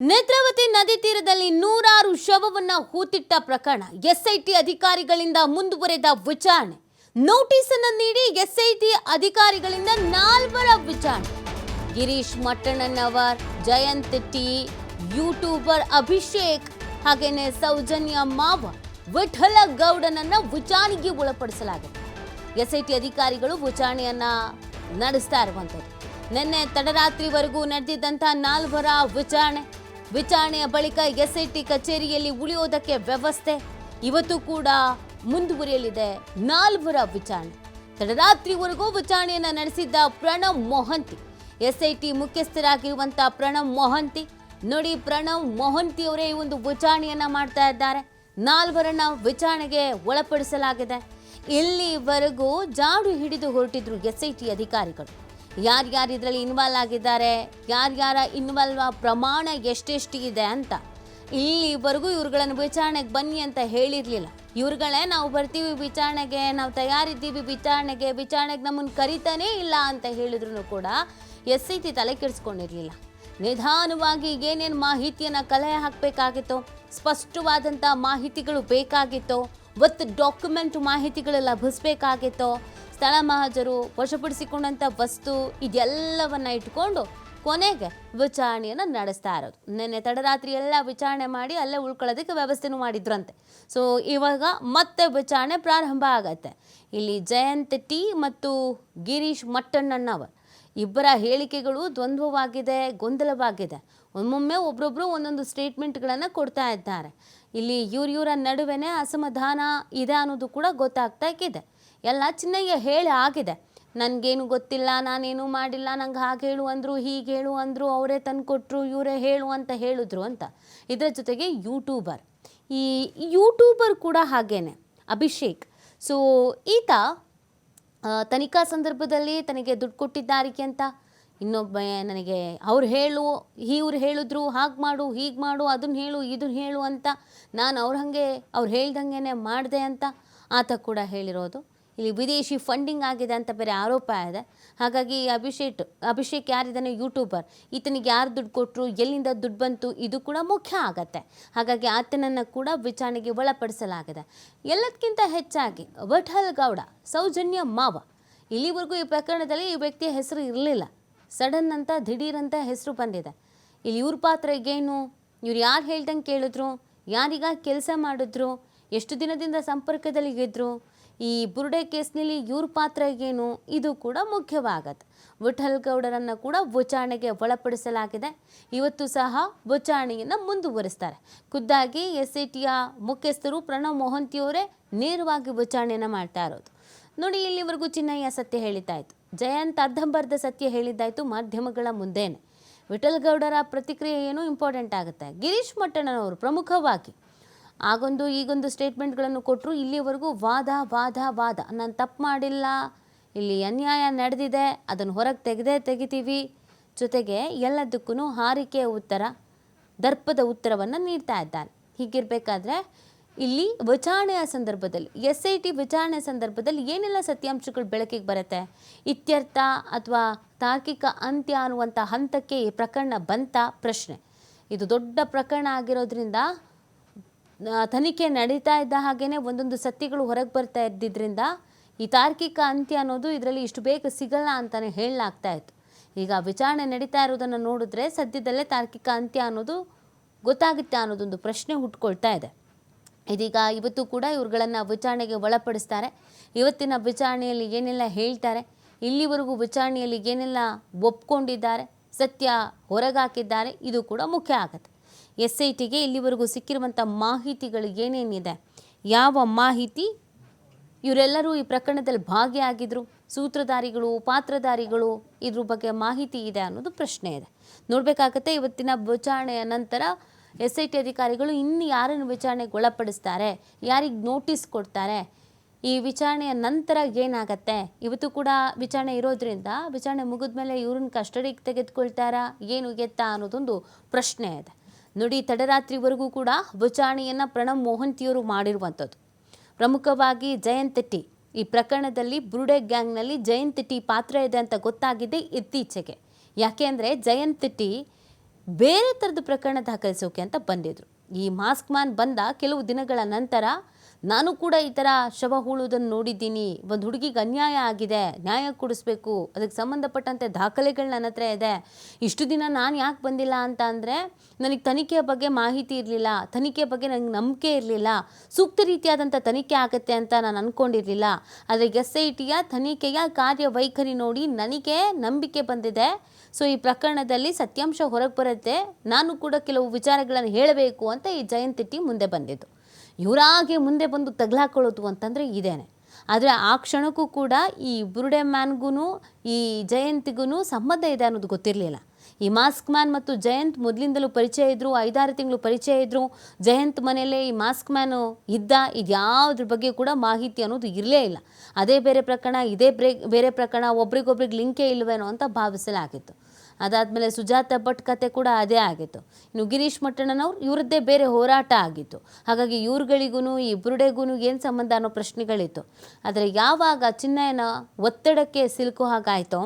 ನೇತ್ರಾವತಿ ನದಿ ತೀರದಲ್ಲಿ ನೂರಾರು ಶವವನ್ನ ಹೂತಿಟ್ಟ ಪ್ರಕರಣ. ಎಸ್ಐಟಿ ಅಧಿಕಾರಿಗಳಿಂದ ಮುಂದುವರೆದ ವಿಚಾರಣೆ. ನೋಟಿಸ್ ಅನ್ನು ನೀಡಿ ಎಸ್ಐಟಿ ಅಧಿಕಾರಿಗಳಿಂದ ನಾಲ್ವರ ವಿಚಾರಣೆ. ಗಿರೀಶ್ ಮಟ್ಟಣ್ಣನವರ್, ಜಯಂತ್ ಟಿ, ಯೂಟ್ಯೂಬರ್ ಅಭಿಷೇಕ್, ಹಾಗೇನೆ ಸೌಜನ್ಯ ಮಾವ ವಿಠಲ ಗೌಡನನ್ನ ವಿಚಾರಣೆಗೆ ಒಳಪಡಿಸಲಾಗಿದೆ. ಎಸ್ಐಟಿ ಅಧಿಕಾರಿಗಳು ವಿಚಾರಣೆಯನ್ನ ನಡೆಸ್ತಾ ಇರುವಂಥದ್ದು. ನಿನ್ನೆ ತಡರಾತ್ರಿವರೆಗೂ ನಡೆದಿದ್ದಂಥ ನಾಲ್ವರ ವಿಚಾರಣೆ. ವಿಚಾರಣೆಯ ಬಳಿಕ ಎಸ್ಐಟಿ ಕಚೇರಿಯಲ್ಲಿ ಉಳಿಯೋದಕ್ಕೆ ವ್ಯವಸ್ಥೆ. ಇವತ್ತು ಕೂಡ ಮುಂದುವರಿಯಲಿದೆ. ನಾಲ್ವರ ವಿಚಾರಣೆ. ತಡರಾತ್ರಿವರೆಗೂ ವಿಚಾರಣೆಯನ್ನು ನಡೆಸಿದ್ದ ಪ್ರಣವ್ ಮೊಹಂತಿ. ಎಸ್ಐಟಿ ಮುಖ್ಯಸ್ಥರಾಗಿರುವಂಥ ಪ್ರಣವ್ ಮೊಹಂತಿ. ನೋಡಿ, ಪ್ರಣವ್ ಮೊಹಂತಿ ಅವರೇ ಈ ಒಂದು ವಿಚಾರಣೆಯನ್ನ ಮಾಡ್ತಾ ಇದ್ದಾರೆ. ನಾಲ್ವರನ್ನ ವಿಚಾರಣೆಗೆ ಒಳಪಡಿಸಲಾಗಿದೆ. ಇಲ್ಲಿವರೆಗೂ ಜಾಡು ಹಿಡಿದು ಹೊರಟಿದ್ರು ಎಸ್ಐಟಿ ಅಧಿಕಾರಿಗಳು. ಯಾರ್ಯಾರು ಇದರಲ್ಲಿ ಇನ್ವಾಲ್ವ್ ಆಗಿದ್ದಾರೆ, ಯಾರ್ಯಾರ ಇನ್ವಾಲ್ವ್ ಪ್ರಮಾಣ ಎಷ್ಟೆಷ್ಟು ಇದೆ ಅಂತ ಇಲ್ಲಿವರೆಗೂ ಇವ್ರುಗಳನ್ನು ವಿಚಾರಣೆಗೆ ಬನ್ನಿ ಅಂತ ಹೇಳಿರಲಿಲ್ಲ. ಇವ್ರುಗಳೇ ನಾವು ಬರ್ತೀವಿ ವಿಚಾರಣೆಗೆ, ನಾವು ತಯಾರಿದ್ದೀವಿ ವಿಚಾರಣೆಗೆ ವಿಚಾರಣೆಗೆ ನಮ್ಮನ್ನು ಕರಿತಾನೇ ಇಲ್ಲ ಅಂತ ಹೇಳಿದ್ರು ಕೂಡ ಎಸ್ ಐ ಟಿ ತಲೆ ಕೆಡಿಸ್ಕೊಂಡಿರಲಿಲ್ಲ. ನಿಧಾನವಾಗಿ ಏನೇನು ಮಾಹಿತಿಯನ್ನು ಕಲೆ ಹಾಕಬೇಕಾಗಿತ್ತು ಸ್ಪಷ್ಟವಾದಂಥ ಮಾಹಿತಿಗಳು ಬೇಕಾಗಿತ್ತು ಒತ್ತು ಡಾಕ್ಯುಮೆಂಟ್ ಮಾಹಿತಿಗಳು ಲಭಿಸಬೇಕಾಗಿತ್ತೋ, ಸ್ಥಳ ಮಹಾಜರು ವಶಪಡಿಸಿಕೊಂಡಂಥ ವಸ್ತು ಇದೆಲ್ಲವನ್ನ ಇಟ್ಕೊಂಡು ಕೊನೆಗೆ ವಿಚಾರಣೆಯನ್ನು ನಡೆಸ್ತಾ ಇರೋದು. ನಿನ್ನೆ ತಡರಾತ್ರಿ ಎಲ್ಲ ವಿಚಾರಣೆ ಮಾಡಿ ಅಲ್ಲೇ ಉಳ್ಕೊಳ್ಳೋದಕ್ಕೆ ವ್ಯವಸ್ಥೆನೂ ಮಾಡಿದ್ರಂತೆ. ಸೊ ಇವಾಗ ಮತ್ತೆ ವಿಚಾರಣೆ ಪ್ರಾರಂಭ ಆಗತ್ತೆ. ಇಲ್ಲಿ ಜಯಂತ್ ಟಿ ಮತ್ತು ಗಿರೀಶ್ ಮಟ್ಟಣ್ಣನವರ್. ಇಬ್ಬರ ಹೇಳಿಕೆಗಳು ದ್ವಂದ್ವವಾಗಿದೆ, ಗೊಂದಲವಾಗಿದೆ. ಒಮ್ಮೊಮ್ಮೆ ಒಬ್ರೊಬ್ರು ಒಂದೊಂದು ಸ್ಟೇಟ್ಮೆಂಟ್ಗಳನ್ನು ಕೊಡ್ತಾ ಇದ್ದಾರೆ. ಇಲ್ಲಿ ಇವ್ರ ಇವರ ನಡುವೆನೇ ಅಸಮಾಧಾನ ಇದೆ ಅನ್ನೋದು ಕೂಡ ಗೊತ್ತಾಗ್ತಾ ಇದೆ. ಎಲ್ಲ ಚಿನ್ನಯ್ಯ ಹೇಳಿ ಆಗಿದೆ. ನನಗೇನು ಗೊತ್ತಿಲ್ಲ, ನಾನೇನು ಮಾಡಿಲ್ಲ, ನಂಗೆ ಹಾಗೆ ಹೇಳು ಅಂದರು, ಹೀಗೆ ಹೇಳು ಅಂದರು, ಅವರೇ ತಂದುಕೊಟ್ರು, ಇವರೇ ಹೇಳು ಅಂತ ಹೇಳಿದ್ರು ಅಂತ. ಇದರ ಜೊತೆಗೆ ಯೂಟ್ಯೂಬರ್ ಈ ಯೂಟ್ಯೂಬರ್ ಕೂಡ ಹಾಗೇನೆ. ಅಭಿಷೇಕ್. ಸೊ ಈತ ತನಿಖಾ ಸಂದರ್ಭದಲ್ಲಿ ತನಗೆ ದುಡ್ಡು ಕೊಟ್ಟಿದ್ದಾರಿಕೆ ಅಂತ. ಇನ್ನೊಬ್ಬ ನನಗೆ ಅವ್ರು ಹೇಳು ಇವ್ರು ಹೇಳಿದ್ರು, ಹಾಗೆ ಮಾಡು, ಹೀಗೆ ಮಾಡು ಅದನ್ನ ಹೇಳು ಇದನ್ನ ಹೇಳು ಅಂತ. ನಾನು ಅವ್ರ ಹಾಗೆ, ಅವ್ರು ಹೇಳ್ದಂಗೆ ಮಾಡಿದೆ ಅಂತ. ಆತ ಕೂಡ ಹೇಳಿರೋದು. ಇಲ್ಲಿ ವಿದೇಶಿ ಫಂಡಿಂಗ್ ಆಗಿದೆ ಅಂತ ಬೇರೆ ಆರೋಪ ಇದೆ. ಹಾಗಾಗಿ ಅಭಿಷೇಕ್ ಅಭಿಷೇಕ್ ಯಾರಿದ್ದಾನೆ ಯೂಟ್ಯೂಬರ್ ಈತನಿಗೆ ಯಾರು ದುಡ್ಡು ಕೊಟ್ಟರು ಎಲ್ಲಿಂದ ದುಡ್ಡು ಬಂತು? ಇದು ಕೂಡ ಮುಖ್ಯ ಆಗತ್ತೆ. ಹಾಗಾಗಿ ಆತನನ್ನು ಕೂಡ ವಿಚಾರಣೆಗೆ ಒಳಪಡಿಸಲಾಗಿದೆ. ಎಲ್ಲದಕ್ಕಿಂತ ಹೆಚ್ಚಾಗಿ ವಠಲ್ ಗೌಡ, ಸೌಜನ್ಯ ಮಾವ. ಇಲ್ಲಿವರೆಗೂ ಈ ಪ್ರಕರಣದಲ್ಲಿ ಈ ವ್ಯಕ್ತಿಯ ಹೆಸರು ಇರಲಿಲ್ಲ. ಸಡನ್ ಅಂತ ದಿಢೀರ್ ಅಂತ ಹೆಸರು ಬಂದಿದೆ. ಇಲ್ಲಿ ಇವ್ರ ಪಾತ್ರ ಏನು ಇವ್ರು ಯಾರು ಹೇಳ್ದಂಗೆ ಕೇಳಿದ್ರು? ಯಾರಿಗ ಕೆಲಸ ಮಾಡಿದ್ರು? ಎಷ್ಟು ದಿನದಿಂದ ಸಂಪರ್ಕದಲ್ಲಿ ಇದ್ರು ಈ ಬುರುಡೆ ಕೇಸ್ನಲ್ಲಿ ಇವ್ರ ಪಾತ್ರ ಏನು ಇದು ಕೂಡ ಮುಖ್ಯವಾಗತ್ತೆ ವಿಠಲ್ ಗೌಡರನ್ನು ಕೂಡ ವಿಚಾರಣೆಗೆ ಒಳಪಡಿಸಲಾಗಿದೆ. ಇವತ್ತು ಸಹ ವಿಚಾರಣೆಯನ್ನು ಮುಂದುವರಿಸ್ತಾರೆ. ಖುದ್ದಾಗಿ ಎಸ್ ಐ ಮುಖ್ಯಸ್ಥರು ಪ್ರಣವ್ ಮೋಹಂತಿಯವರೇ ನೇರವಾಗಿ ವಿಚಾರಣೆಯನ್ನು ಮಾಡ್ತಾ ಇರೋದು. ನೋಡಿ, ಇಲ್ಲಿವರೆಗೂ ಚಿನ್ನಯ್ಯ ಸತ್ಯ ಹೇಳಿದ್ದಾಯ್ತು ಜಯಂತ್ ಅರ್ಧಂಬರ್ಧ ಸತ್ಯ ಹೇಳಿದ್ದಾಯ್ತು ಮಾಧ್ಯಮಗಳ ಮುಂದೇನೆ. ವಿಠಲ್ ಗೌಡರ ಪ್ರತಿಕ್ರಿಯೆ ಏನು ಇಂಪಾರ್ಟೆಂಟ್ ಆಗುತ್ತೆ? ಗಿರೀಶ್ ಮಟ್ಟಣ್ಣನವರು ಪ್ರಮುಖವಾಗಿ ಆಗೊಂದು ಈಗೊಂದು ಸ್ಟೇಟ್ಮೆಂಟ್ಗಳನ್ನು ಕೊಟ್ಟರು ಇಲ್ಲಿವರೆಗೂ ವಾದ ವಾದ ವಾದ. ನಾನು ತಪ್ಪು ಮಾಡಿಲ್ಲ. ಇಲ್ಲಿ ಅನ್ಯಾಯ ನಡೆದಿದೆ. ಅದನ್ನು ಹೊರಗೆ ತೆಗೆದೇ ತೆಗಿತೀವಿ. ಜೊತೆಗೆ ಎಲ್ಲದಕ್ಕೂ ಹಾರಿಕೆಯ ಉತ್ತರ, ದರ್ಪದ ಉತ್ತರವನ್ನು ನೀಡ್ತಾ ಇದ್ದಾನೆ. ಹೀಗಿರಬೇಕಾದ್ರೆ ಇಲ್ಲಿ ವಿಚಾರಣೆಯ ಸಂದರ್ಭದಲ್ಲಿ ಎಸ್ ಐ ಟಿ ವಿಚಾರಣೆ ಸಂದರ್ಭದಲ್ಲಿ ಏನೆಲ್ಲ ಸತ್ಯಾಂಶಗಳು ಬೆಳಕಿಗೆ ಬರುತ್ತೆ? ಇತ್ಯರ್ಥ ಅಥವಾ ತಾರ್ಕಿಕ ಅಂತ್ಯ ಅನ್ನುವಂಥ ಹಂತಕ್ಕೆ ಈ ಪ್ರಕರಣ ಬಂತ? ಪ್ರಶ್ನೆ. ಇದು ದೊಡ್ಡ ಪ್ರಕರಣ ಆಗಿರೋದ್ರಿಂದ ತನಿಖೆ ನಡೀತಾ ಇದ್ದ ಹಾಗೇನೆ ಒಂದೊಂದು ಸತ್ಯಗಳು ಹೊರಗೆ ಬರ್ತಾ ಇದ್ದಿದ್ದರಿಂದ ಈ ತಾರ್ಕಿಕ ಅಂತ್ಯ ಅನ್ನೋದು ಇದರಲ್ಲಿ ಇಷ್ಟು ಬೇಗ ಸಿಗಲ್ಲ ಅಂತಲೇ ಹೇಳಲಾಗ್ತಾ ಇತ್ತು. ಈಗ ವಿಚಾರಣೆ ನಡೀತಾ ಇರೋದನ್ನು ನೋಡಿದ್ರೆ ಸದ್ಯದಲ್ಲೇ ತಾರ್ಕಿಕ ಅಂತ್ಯ ಅನ್ನೋದು ಗೊತ್ತಾಗುತ್ತೆ ಅನ್ನೋದೊಂದು ಪ್ರಶ್ನೆ ಹುಟ್ಕೊಳ್ತಾ ಇದೆ. ಇದೀಗ ಇವತ್ತು ಕೂಡ ಇವ್ರುಗಳನ್ನು ವಿಚಾರಣೆಗೆ ಒಳಪಡಿಸ್ತಾರೆ. ಇವತ್ತಿನ ವಿಚಾರಣೆಯಲ್ಲಿ ಏನೆಲ್ಲ ಹೇಳ್ತಾರೆ, ಇಲ್ಲಿವರೆಗೂ ವಿಚಾರಣೆಯಲ್ಲಿ ಏನೆಲ್ಲ ಒಪ್ಕೊಂಡಿದ್ದಾರೆ, ಸತ್ಯ ಹೊರಗಾಕಿದ್ದಾರೆ, ಇದು ಕೂಡ ಮುಖ್ಯ ಆಗುತ್ತೆ. ಎಸ್ ಐ ಟಿಗೆ ಇಲ್ಲಿವರೆಗೂ ಸಿಕ್ಕಿರುವಂಥ ಮಾಹಿತಿಗಳು ಏನೇನಿದೆ? ಯಾವ ಮಾಹಿತಿ? ಇವರೆಲ್ಲರೂ ಈ ಪ್ರಕರಣದಲ್ಲಿ ಭಾಗಿಯಾಗಿದ್ರು. ಸೂತ್ರಧಾರಿಗಳು, ಪಾತ್ರಧಾರಿಗಳು ಇದ್ರ ಬಗ್ಗೆ ಮಾಹಿತಿ ಇದೆ ಅನ್ನೋದು ಪ್ರಶ್ನೆ ಇದೆ. ನೋಡಬೇಕಾಗತ್ತೆ, ಇವತ್ತಿನ ವಿಚಾರಣೆಯ ನಂತರ ಎಸ್ ಐ ಟಿ ಅಧಿಕಾರಿಗಳು ಇನ್ನು ಯಾರನ್ನು ವಿಚಾರಣೆಗೆ ಒಳಪಡಿಸ್ತಾರೆ ಯಾರಿಗೆ ನೋಟಿಸ್ ಕೊಡ್ತಾರೆ? ಈ ವಿಚಾರಣೆಯ ನಂತರ ಏನಾಗತ್ತೆ? ಇವತ್ತು ಕೂಡ ವಿಚಾರಣೆ ಇರೋದ್ರಿಂದ, ವಿಚಾರಣೆ ಮುಗಿದ್ಮೇಲೆ ಇವ್ರನ್ನ ಕಸ್ಟಡಿಗೆ ತೆಗೆದುಕೊಳ್ತಾರಾ? ಏನು ಎತ್ತ ಅನ್ನೋದೊಂದು ಪ್ರಶ್ನೆ ಇದೆ. ನೋಡಿ ತಡರಾತ್ರಿವರೆಗೂ ಕೂಡ ವಿಚಾರಣೆಯನ್ನು ಪ್ರಣಬ್ ಮೋಹಂತಿಯವರು ಮಾಡಿರುವಂಥದ್ದು. ಪ್ರಮುಖವಾಗಿ ಜಯಂತ್ ಟಿ ಈ ಪ್ರಕರಣದಲ್ಲಿ ಬುರುಡೆ ಗ್ಯಾಂಗ್ನಲ್ಲಿ ಜಯಂತ್ ಟಿ ಪಾತ್ರ ಇದೆ ಅಂತ ಗೊತ್ತಾಗಿದೆ ಇತ್ತೀಚೆಗೆ. ಯಾಕೆ ಅಂದರೆ ಜಯಂತ್ ಟಿ ಬೇರೆ ಥರದ ಪ್ರಕರಣ ದಾಖಲಿಸೋಕೆ ಅಂತ ಬಂದಿದ್ರು. ಈ ಮಾಸ್ಕ್ ಮ್ಯಾನ್ ಬಂದ ಕೆಲವು ದಿನಗಳ ನಂತರ ನಾನು ಕೂಡ ಈ ಥರ ಶವ ಹೂಳುವುದನ್ನು ನೋಡಿದ್ದೀನಿ. ಒಂದು ಹುಡುಗಿಗೆ ಅನ್ಯಾಯ ಆಗಿದೆ, ನ್ಯಾಯ ಕೊಡಿಸ್ಬೇಕು, ಅದಕ್ಕೆ ಸಂಬಂಧಪಟ್ಟಂತೆ ದಾಖಲೆಗಳು ನನ್ನ ಹತ್ರ ಇದೆ. ಇಷ್ಟು ದಿನ ನಾನು ಯಾಕೆ ಬಂದಿಲ್ಲ ಅಂತ ಅಂದರೆ, ನನಗೆ ತನಿಖೆಯ ಬಗ್ಗೆ ಮಾಹಿತಿ ಇರಲಿಲ್ಲ ತನಿಖೆ ಬಗ್ಗೆ ನನಗೆ ನಂಬಿಕೆ ಇರಲಿಲ್ಲ, ಸೂಕ್ತ ರೀತಿಯಾದಂಥ ತನಿಖೆ ಆಗುತ್ತೆ ಅಂತ ನಾನು ಅಂದ್ಕೊಂಡಿರಲಿಲ್ಲ ಆದರೆ ಎಸ್ ಐ ಟಿಯ ತನಿಖೆಯ ಕಾರ್ಯವೈಖರಿ ನೋಡಿ ನನಗೆ ನಂಬಿಕೆ ಬಂದಿದೆ. ಸೊ ಈ ಪ್ರಕರಣದಲ್ಲಿ ಸತ್ಯಾಂಶ ಹೊರಗೆ ಬರುತ್ತೆ ನಾನು ಕೂಡ ಕೆಲವು ವಿಚಾರಗಳನ್ನು ಹೇಳಬೇಕು ಅಂತ ಈ ಜಯಂತಿ ಮುಂದೆ ಬಂದಿದ್ದು. ಇವರಾಗೆ ಮುಂದೆ ಬಂದು ತಗ್ಲಾಕೊಳ್ಳೋದು ಅಂತಂದರೆ ಇದೇನೆ. ಆದರೆ ಆ ಕ್ಷಣಕ್ಕೂ ಕೂಡ ಈ ಬುರುಡೆ ಮ್ಯಾನ್ಗೂ ಈ ಜಯಂತಿಗೂ ಸಂಬಂಧ ಇದೆ ಅನ್ನೋದು ಗೊತ್ತಿರಲಿಲ್ಲ. ಈ ಮಾಸ್ಕ್ ಮ್ಯಾನ್ ಮತ್ತು ಜಯಂತ್ ಮೊದಲಿಂದಲೂ ಪರಿಚಯ ಇದ್ದರು ಐದಾರು ತಿಂಗಳು ಪರಿಚಯ ಇದ್ದರು ಜಯಂತ್ ಮನೆಯಲ್ಲೇ ಈ ಮಾಸ್ಕ್ ಮ್ಯಾನು ಇದ್ದ, ಇದ್ಯಾವುದ್ರ ಬಗ್ಗೆ ಕೂಡ ಮಾಹಿತಿ ಅನ್ನೋದು ಇರಲೇ ಇಲ್ಲ. ಅದೇ ಬೇರೆ ಪ್ರಕರಣ, ಇದೇ ಬ್ರೇ, ಬೇರೆ ಪ್ರಕರಣ, ಒಬ್ರಿಗೊಬ್ರಿಗೆ ಲಿಂಕೇ ಇಲ್ವೇನೋ ಅಂತ ಭಾವಿಸಲಾಗಿತ್ತು. ಅದಾದಮೇಲೆ ಸುಜಾತ ಭಟ್ ಕತೆ ಕೂಡ ಅದೇ ಆಗಿತ್ತು. ಇನ್ನು ಗಿರೀಶ್ ಮಟ್ಟಣ್ಣನವ್ರು ಇವರದ್ದೇ ಬೇರೆ ಹೋರಾಟ ಆಗಿತ್ತು. ಹಾಗಾಗಿ ಇವ್ರುಗಳಿಗೂ ಈ ಬುರುಡೆಗೂ ಏನು ಸಂಬಂಧ ಅನ್ನೋ ಪ್ರಶ್ನೆಗಳಿತ್ತು. ಆದರೆ ಯಾವಾಗ ಚಿನ್ನಯನ ಒತ್ತಡಕ್ಕೆ ಸಿಲುಕು ಹಾಗಾಯಿತೋ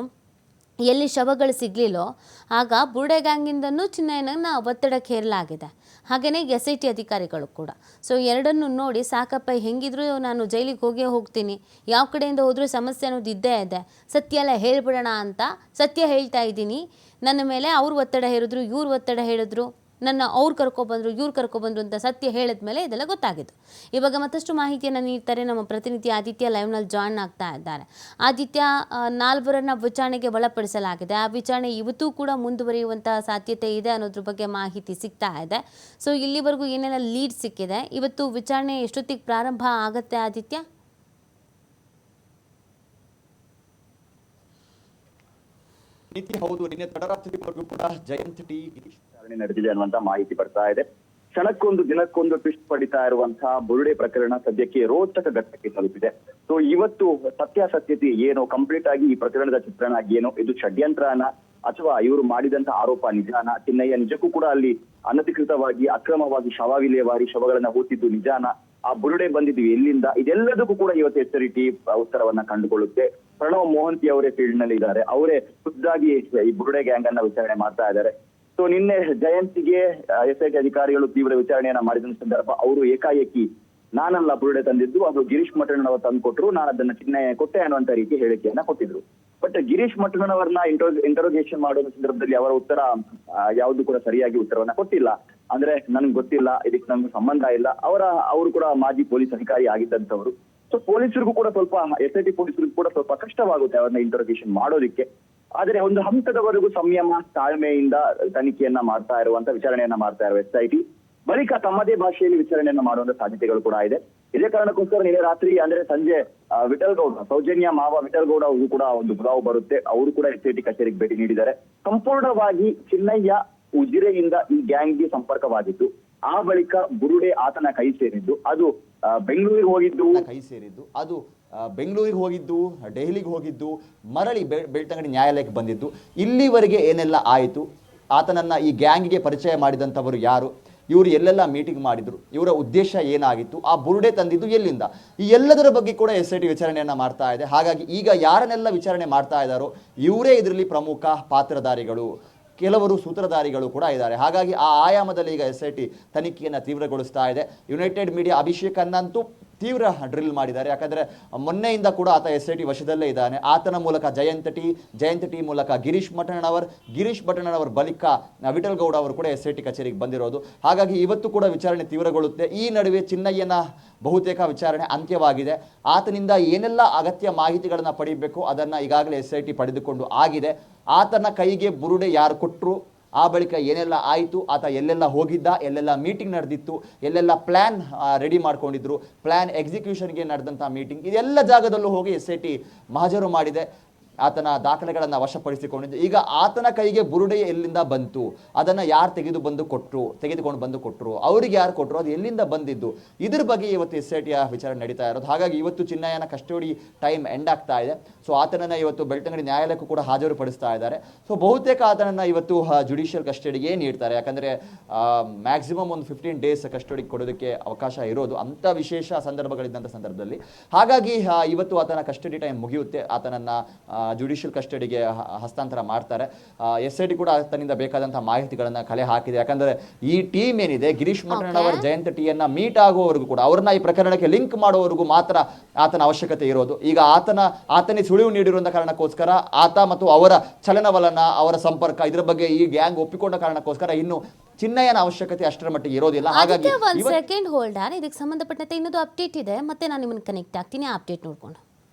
ಎಲ್ಲಿ ಶವಗಳು ಸಿಗಲಿಲ್ಲೋ ಆಗ ಬುರುಡೆ ಗ್ಯಾಂಗಿಂದನೂ ಚಿನ್ನಯ್ಯನನ್ನು ಒತ್ತಡಕ್ಕೆ ಹೇರಲಾಗಿದೆ. ಹಾಗೆಯೇ ಎಸ್ ಐ ಟಿ ಅಧಿಕಾರಿಗಳು ಕೂಡ. ಸೊ ಎರಡನ್ನು ನೋಡಿ ಸಾಕಪ್ಪ, ಹೆಂಗಿದ್ರೂ ನಾನು ಜೈಲಿಗೆ ಹೋಗೇ ಹೋಗ್ತೀನಿ. ಯಾವ ಕಡೆಯಿಂದ ಹೋದರೂ ಸಮಸ್ಯೆ ಅನ್ನೋದು ಇದ್ದೇ ಇದೆ. ಸತ್ಯ ಎಲ್ಲ ಹೇಳ್ಬಿಡೋಣ ಅಂತ ಸತ್ಯ ಹೇಳ್ತಾ ಇದ್ದೀನಿ. ನನ್ನ ಮೇಲೆ ಅವ್ರ ಒತ್ತಡ ಹೇರಿದ್ರು, ಇವ್ರ ಒತ್ತಡ ಹೇಳಿದ್ರು. ನನ್ನ ಅವ್ರು ಕರ್ಕೊಬಂದ್ರು ಇವ್ರು ಕರ್ಕೊಬಂದ್ರು ಅಂತ ಸತ್ಯ ಹೇಳಿದ ಮೇಲೆ ಇದೆಲ್ಲ ಗೊತ್ತಾಗಿದ್ದು. ಇವಾಗ ಮತ್ತಷ್ಟು ಮಾಹಿತಿಯನ್ನು ನೀಡ್ತಾರೆ, ನಮ್ಮ ಪ್ರತಿನಿಧಿ ಆದಿತ್ಯ ಲೈವ್ನಲ್ಲಿ ಜಾಯ್ನ್ ಆಗ್ತಾ ಇದ್ದಾರೆ. ಆದಿತ್ಯ ನಾಲ್ವರನ್ನ ವಿಚಾರಣೆಗೆ ಒಳಪಡಿಸಲಾಗಿದೆ. ಆ ವಿಚಾರಣೆ ಇವತ್ತೂ ಕೂಡ ಮುಂದುವರಿಯುವಂತಹ ಸಾಧ್ಯತೆ ಇದೆ ಅನ್ನೋದ್ರ ಬಗ್ಗೆ ಮಾಹಿತಿ ಸಿಗ್ತಾ ಇದೆ. ಸೊ ಇಲ್ಲಿವರೆಗೂ ಏನೆಲ್ಲ ಲೀಡ್ ಸಿಕ್ಕಿದೆ? ಇವತ್ತು ವಿಚಾರಣೆ ಎಷ್ಟೊತ್ತಿಗೆ ಪ್ರಾರಂಭ ಆಗುತ್ತೆ ಆದಿತ್ಯ? ಹೌದು, ನಿನ್ನೆ ತಡರಾತ್ರಿವರೆಗೂ ಕೂಡ ಜಯಂತ್ ಟಿ. ವಿಚಾರಣೆ ನಡೆದಿದೆ ಅನ್ನುವಂತ ಮಾಹಿತಿ ಬರ್ತಾ ಇದೆ. ಕ್ಷಣಕ್ಕೊಂದು ದಿನಕ್ಕೊಂದು ಟ್ವಿಸ್ಟ್ ಪಡಿತಾ ಇರುವಂತಹ ಬುರುಡೆ ಪ್ರಕರಣ ಸದ್ಯಕ್ಕೆ ರೋಚಕ ಘಟ್ಟಕ್ಕೆ ತಲುಪಿದೆ. ಸೊ ಇವತ್ತು ಸತ್ಯಾಸತ್ಯತೆ ಏನು ಕಂಪ್ಲೀಟ್ ಆಗಿ ಈ ಪ್ರಕರಣದ ಚಿತ್ರಣ ಏನು, ಇದು ಷಡ್ಯಂತ್ರನ ಅಥವಾ ಇವರು ಮಾಡಿದಂತ ಆರೋಪ ನಿಜಾನ? ಚಿನ್ನಯ್ಯ, ನಿಜಕ್ಕೂ ಕೂಡ ಅಲ್ಲಿ ಅನಧಿಕೃತವಾಗಿ ಅಕ್ರಮವಾಗಿ ಶವ ವಿಲೇವಾರಿ ಶವಗಳನ್ನ ಹೂತಿದ್ದು ನಿಜಾನ? ಆ ಬುರುಡೆ ಬಂದಿದ್ವಿ ಎಲ್ಲಿಂದ? ಇದೆಲ್ಲದಕ್ಕೂ ಕೂಡ ಇವತ್ತು ಎಚ್ಚರಿಕೆ ಉತ್ತರವನ್ನ ಕಂಡುಕೊಳ್ಳುತ್ತೆ. ಪ್ರಣವ್ ಮೋಹಂತಿ ಅವರೇ ಫೀಲ್ಡ್ನಲ್ಲಿ ಇದ್ದಾರೆ ಅವರೇ ಖುದ್ದಾಗಿ ಈ ಬುರುಡೆ ಗ್ಯಾಂಗ್ ಅನ್ನ ವಿಚಾರಣೆ ಮಾಡ್ತಾ ಇದ್ದಾರೆ. ಸೊ ನಿನ್ನೆ ಜಯಂತಿಗೆ ಎಸ್ ಐ ಟಿ ಅಧಿಕಾರಿಗಳು ತೀವ್ರ ವಿಚಾರಣೆಯನ್ನ ಮಾಡಿದ ಸಂದರ್ಭ ಅವರು ಏಕಾಏಕಿ ನಾನಲ್ಲ ಬುರುಡೆ ತಂದಿದ್ದು ಅದು ಗಿರೀಶ್ ಮಠಣ್ಣನವರು ತಂದು ಕೊಟ್ಟರು ನಾನು ಅದನ್ನ ಚಿಹ್ನೆ ಕೊಟ್ಟೆ ಅನ್ನುವಂತ ರೀತಿ ಹೇಳಿಕೆಯನ್ನ ಕೊಟ್ಟಿದ್ರು. ಬಟ್ ಗಿರೀಶ್ ಮಠಣ್ಣನವರನ್ನ ಇಂಟರ್ ಇಂಟರೋಗೇಷನ್ ಮಾಡುವ ಸಂದರ್ಭದಲ್ಲಿ ಅವರ ಉತ್ತರ ಯಾವುದು ಕೂಡ ಸರಿಯಾಗಿ ಉತ್ತರವನ್ನ ಕೊಟ್ಟಿಲ್ಲ. ಅಂದ್ರೆ ನನ್ಗೆ ಗೊತ್ತಿಲ್ಲ ಇದಕ್ಕೆ ನಮ್ಗೆ ಸಂಬಂಧ ಇಲ್ಲ. ಅವರ, ಅವರು ಕೂಡ ಮಾಜಿ ಪೊಲೀಸ್ ಅಧಿಕಾರಿ ಆಗಿದ್ದಂತವರು. ಸೊ ಪೊಲೀಸರಿಗೂ ಕೂಡ ಸ್ವಲ್ಪ ಎಸ್ ಐ ಟಿ ಪೊಲೀಸರಿಗೂ ಕೂಡ ಸ್ವಲ್ಪ ಕಷ್ಟವಾಗುತ್ತೆ ಅವರನ್ನ ಇಂಟರೋಗೇಷನ್ ಮಾಡೋದಿಕ್ಕೆ. ಆದ್ರೆ ಒಂದು ಹಂತದವರೆಗೂ ಸಂಯಮ, ತಾಳ್ಮೆಯಿಂದ ತನಿಖೆಯನ್ನ ಮಾಡ್ತಾ ಇರುವಂತ ವಿಚಾರಣೆಯನ್ನ ಮಾಡ್ತಾ ಇರುವ ಎಸ್ ಐ ಟಿ. ಬಳಿಕ ತಮ್ಮದೇ ಭಾಷೆಯಲ್ಲಿ ವಿಚಾರಣೆಯನ್ನ ಮಾಡುವಂತ ಸಾಧ್ಯತೆಗಳು ಕೂಡ ಇದೆ. ಇದೇ ಕಾರಣಕ್ಕೋಸ್ಕರ ನಿನ್ನೆ ರಾತ್ರಿ ಅಂದ್ರೆ ಸಂಜೆ ವಿಠಲ್ಗೌಡ ವಿಠಲ್ ಗೌಡ ಸೌಜನ್ಯ ಮಾವ ವಿಠಲ್ ಗೌಡ ಅವರು ಕೂಡ ಒಂದು ಬುಲಾವ್ ಬರುತ್ತೆ. ಅವರು ಕೂಡ ಎಸ್ ಐ ಟಿ ಕಚೇರಿಗೆ ಭೇಟಿ ನೀಡಿದ್ದಾರೆ. ಸಂಪೂರ್ಣವಾಗಿ ಚಿನ್ನಯ್ಯ ಉಜಿರೆಯಿಂದ ಈ ಗ್ಯಾಂಗ್ಗೆ ಸಂಪರ್ಕವಾಗಿದ್ದು, ಆ ಬಳಿಕ ಬುರುಡೆ ಆತನ ಕೈ ಸೇರಿದ್ದು, ಅದು ಬೆಂಗಳೂರಿಗೆ ಹೋಗಿದ್ದು. ಕೈ ಸೇರಿದ್ದು. ಅದು ಬೆಂಗಳೂರಿಗೆ ಹೋಗಿದ್ದು, ದೆಹಲಿಗೆ ಹೋಗಿದ್ದು, ಮರಳಿ ಬೆ- ಬೆಳ್ತಂಗಡಿ ನ್ಯಾಯಾಲಯಕ್ಕೆ ಬಂದಿದ್ದು. ಇಲ್ಲಿವರೆಗೆ ಏನೆಲ್ಲ ಆಯಿತು? ಆತನನ್ನು ಈ ಗ್ಯಾಂಗ್ಗೆ ಪರಿಚಯ ಮಾಡಿದಂಥವರು ಯಾರು? ಇವರು ಎಲ್ಲೆಲ್ಲ ಮೀಟಿಂಗ್ ಮಾಡಿದರು? ಇವರ ಉದ್ದೇಶ ಏನಾಗಿತ್ತು? ಆ ಬುರುಡೆ ತಂದಿದ್ದು ಎಲ್ಲಿಂದ? ಈ ಎಲ್ಲದರ ಬಗ್ಗೆ ಕೂಡ ಎಸ್ ಐ ಟಿ ವಿಚಾರಣೆಯನ್ನು ಮಾಡ್ತಾ ಇದೆ. ಹಾಗಾಗಿ ಈಗ ಯಾರನ್ನೆಲ್ಲ ವಿಚಾರಣೆ ಮಾಡ್ತಾ ಇದ್ದಾರೋ ಇವರೇ ಇದರಲ್ಲಿ ಪ್ರಮುಖ ಪಾತ್ರಧಾರಿಗಳು. ಕೆಲವರು ಸೂತ್ರಧಾರಿಗಳು ಕೂಡ ಇದ್ದಾರೆ. ಹಾಗಾಗಿ ಆ ಆಯಾಮದಲ್ಲಿ ಈಗ ಎಸ್ ಐ ಟಿ ತನಿಖೆಯನ್ನು ತೀವ್ರಗೊಳಿಸ್ತಾ ಇದೆ. ಯುನೈಟೆಡ್ ಮೀಡಿಯಾ ಅಭಿಷೇಕ್ ಅನ್ನಂತೂ ತೀವ್ರ ಡ್ರಿಲ್ ಮಾಡಿದ್ದಾರೆ. ಯಾಕಂದರೆ ಮೊನ್ನೆಯಿಂದ ಕೂಡ ಆತ ಎಸ್ ಐ ಟಿ ವಶದಲ್ಲೇ ಇದ್ದಾನೆ. ಆತನ ಮೂಲಕ ಜಯಂತ ಟಿ ಜಯಂತ ಟಿ ಮೂಲಕ ಗಿರೀಶ್ ಮಠಣ್ಣನವರ್ ಗಿರೀಶ್ ಮಠಣ್ಣನವರ್ ಬಳಿಕ ವಿಠಲ್ ಗೌಡ ಅವರು ಕೂಡ ಎಸ್ ಐ ಟಿ ಕಚೇರಿಗೆ ಬಂದಿರೋದು. ಹಾಗಾಗಿ ಇವತ್ತು ಕೂಡ ವಿಚಾರಣೆ ತೀವ್ರಗೊಳ್ಳುತ್ತೆ ಈ ನಡುವೆ ಚಿನ್ನಯ್ಯನ ಬಹುತೇಕ ವಿಚಾರಣೆ ಅಂತ್ಯವಾಗಿದೆ. ಆತನಿಂದ ಏನೆಲ್ಲ ಅಗತ್ಯ ಮಾಹಿತಿಗಳನ್ನು ಪಡಿಬೇಕು ಅದನ್ನು ಈಗಾಗಲೇ ಎಸ್ ಐ ಟಿ ಪಡೆದುಕೊಂಡು ಆಗಿದೆ. ಆತನ ಕೈಗೆ ಬುರುಡೆ ಯಾರು ಕೊಟ್ಟರು ಆ ಬಳಿಕ ಏನೆಲ್ಲ ಆಯಿತು, ಆತ ಎಲ್ಲೆಲ್ಲ ಹೋಗಿದ್ದ, ಎಲ್ಲೆಲ್ಲ ಮೀಟಿಂಗ್ ನಡೆದಿತ್ತು, ಎಲ್ಲೆಲ್ಲ ಪ್ಲ್ಯಾನ್ ರೆಡಿ ಮಾಡ್ಕೊಂಡಿದ್ರು ಪ್ಲ್ಯಾನ್ ಎಕ್ಸಿಕ್ಯೂಷನ್ಗೆ ನಡೆದಂಥ ಮೀಟಿಂಗ್ ಇದೆಲ್ಲ ಜಾಗದಲ್ಲೂ ಹೋಗಿ ಎಸ್ ಐ ಟಿ ಮಹಜರು ಮಾಡಿದೆ. ಆತನ ದಾಖಲೆಗಳನ್ನು ವಶಪಡಿಸಿಕೊಂಡಿದ್ದು. ಈಗ ಆತನ ಕೈಗೆ ಬುರುಡೆ ಎಲ್ಲಿಂದ ಬಂತು? ಅದನ್ನು ಯಾರು ತೆಗೆದು ಬಂದು ಕೊಟ್ಟರು ತೆಗೆದುಕೊಂಡು ಬಂದು ಕೊಟ್ಟರು ಅವರಿಗೆ ಯಾರು ಕೊಟ್ಟರು ಅದು ಎಲ್ಲಿಂದ ಬಂದಿದ್ದು? ಇದ್ರ ಬಗ್ಗೆ ಇವತ್ತು ಎಸ್ ಐ ಟಿಯ ವಿಚಾರಣೆ ನಡೀತಾ ಇರೋದು. ಹಾಗಾಗಿ ಇವತ್ತು ಚಿನ್ನಯ್ಯನ ಕಸ್ಟಡಿ ಟೈಮ್ ಎಂಡ್ ಆಗ್ತಾ ಇದೆ. ಸೊ ಆತನನ್ನು ಇವತ್ತು ಬೆಳ್ತಂಗಡಿ ನ್ಯಾಯಾಲಯಕ್ಕೂ ಕೂಡ ಹಾಜರುಪಡಿಸ್ತಾ ಇದ್ದಾರೆ. ಸೊ ಬಹುತೇಕ ಆತನನ್ನು ಇವತ್ತು ಜುಡಿಷಿಯಲ್ ಕಸ್ಟಡಿಗೆ ನೀಡ್ತಾರೆ. ಯಾಕಂದರೆ ಮ್ಯಾಕ್ಸಿಮಮ್ ಒಂದು ಫಿಫ್ಟೀನ್ ಡೇಸ್ ಕಸ್ಟಡಿಗೆ ಕೊಡೋದಕ್ಕೆ ಅವಕಾಶ ಇರೋದು ಅಂಥ ವಿಶೇಷ ಸಂದರ್ಭಗಳಿದ್ದಂಥ ಸಂದರ್ಭದಲ್ಲಿ. ಹಾಗಾಗಿ ಇವತ್ತು ಆತನ ಕಸ್ಟಡಿ ಟೈಮ್ ಮುಗಿಯುತ್ತೆ. ಆತನನ್ನು ಜುಡಿಷಿಯಲ್ ಕಸ್ಟಡಿಗೆ ಹಸ್ತಾಂತರ ಮಾಡ್ತಾರೆ. ಎಸ್ ಐ ಟಿ ಕೂಡ ತನ್ನಿಂದ ಬೇಕಾದಂತಹ ಮಾಹಿತಿಗಳನ್ನು ಕಲೆ ಹಾಕಿದೆ. ಯಾಕಂದ್ರೆ ಈ ಟೀಮ್ ಏನಿದೆ ಗಿರೀಶ್ ಮಠಣ್ಣವರ ಜಯಂತ ಟೀಯನ್ನ ಮೀಟ್ ಆಗುವವರೆಗೂ ಕೂಡ ಅವ್ರನ್ನ ಈ ಪ್ರಕರಣಕ್ಕೆ ಲಿಂಕ್ ಮಾಡುವವರೆಗೂ ಮಾತ್ರ ಆತನ ಅವಶ್ಯಕತೆ ಇರೋದು. ಈಗ ಆತನ ಆತನಿಗೆ ಸುಳಿವು ನೀಡಿರುವಂಥ ಕಾರಣಕ್ಕೋಸ್ಕರ ಆತ ಮತ್ತು ಅವರ ಚಲನವಲನ ಅವರ ಸಂಪರ್ಕ ಇದರ ಬಗ್ಗೆ ಈ ಗ್ಯಾಂಗ್ ಒಪ್ಪಿಕೊಂಡ ಕಾರಣಕ್ಕೋಸ್ಕರ ಇನ್ನು ಚಿನ್ನಯ್ಯನ ಅವಶ್ಯಕತೆ ಅಷ್ಟರ ಮಟ್ಟಿಗೆ ಇರೋದಿಲ್ಲ. ಹಾಗಾಗಿ ಸೆಕೆಂಡ್ ಹೋಲ್ಡ್ ಇದಕ್ಕೆ ಸಂಬಂಧಪಟ್ಟಂತೆ ಇನ್ನೊಂದು ಅಪ್ಡೇಟ್ ಇದೆ. ಮತ್ತೆ ನಾನು ನಿಮ್ಮನ್ನು ಕನೆಕ್ಟ್ ಆಗ್ತೀನಿ. ಆ ಅಪ್ಡೇಟ್ ನೋಡ್ಕೊಂಡು.